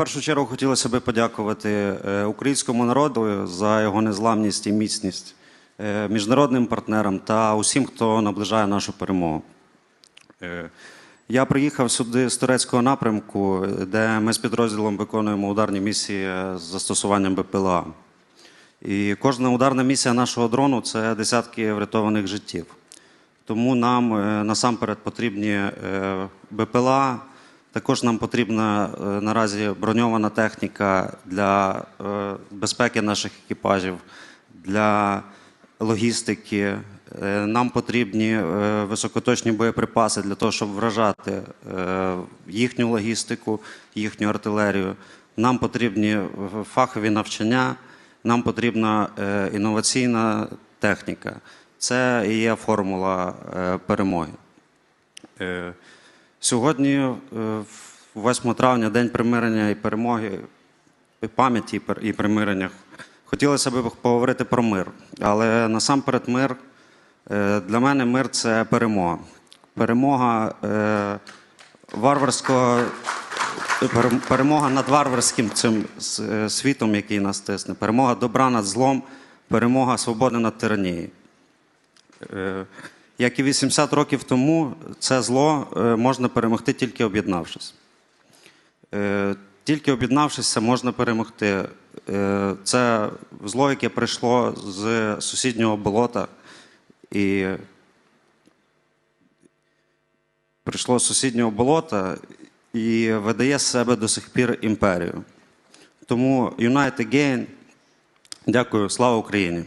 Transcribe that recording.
першу чергу хотілося би подякувати е, українському народу за його незламність і міцність, е, міжнародним партнерам та усім, хто наближає нашу перемогу. Е, Я приїхав сюди з турецького напрямку, де ми з підрозділом виконуємо ударні місії з застосуванням БПЛА. І кожна ударна місія нашого дрону це десятки врятованих життів. Тому нам насамперед потрібні БПЛА, також нам потрібна е, наразі броньована техніка для е, безпеки наших екіпажів, для логістики. Е, Нам потрібні високоточні боєприпаси для того, щоб вражати їхню логістику, їхню артилерію. Нам потрібні фахові навчання, нам потрібна інноваційна техніка. Це і є формула перемоги. Е, Сьогодні, е, 8 травня, День примирення і перемоги, і пам'яті і примирення. Хотілося б поговорити про мир. Але насамперед мир е, для мене мир це перемога. Перемога е, варварського, перемога над варварським цим е, світом, який нас тисне. Перемога добра над злом, перемога свободи над тиранією. Як і 80 років тому, це зло е, можна перемогти тільки об'єднавшись. Е, Тільки об'єднавшись, це можна перемогти. Е, Це зло, яке прийшло з сусіднього болота і прийшло з сусіднього болота і видає з себе до сих пір імперію. Тому Unite Again. Дякую, слава Україні!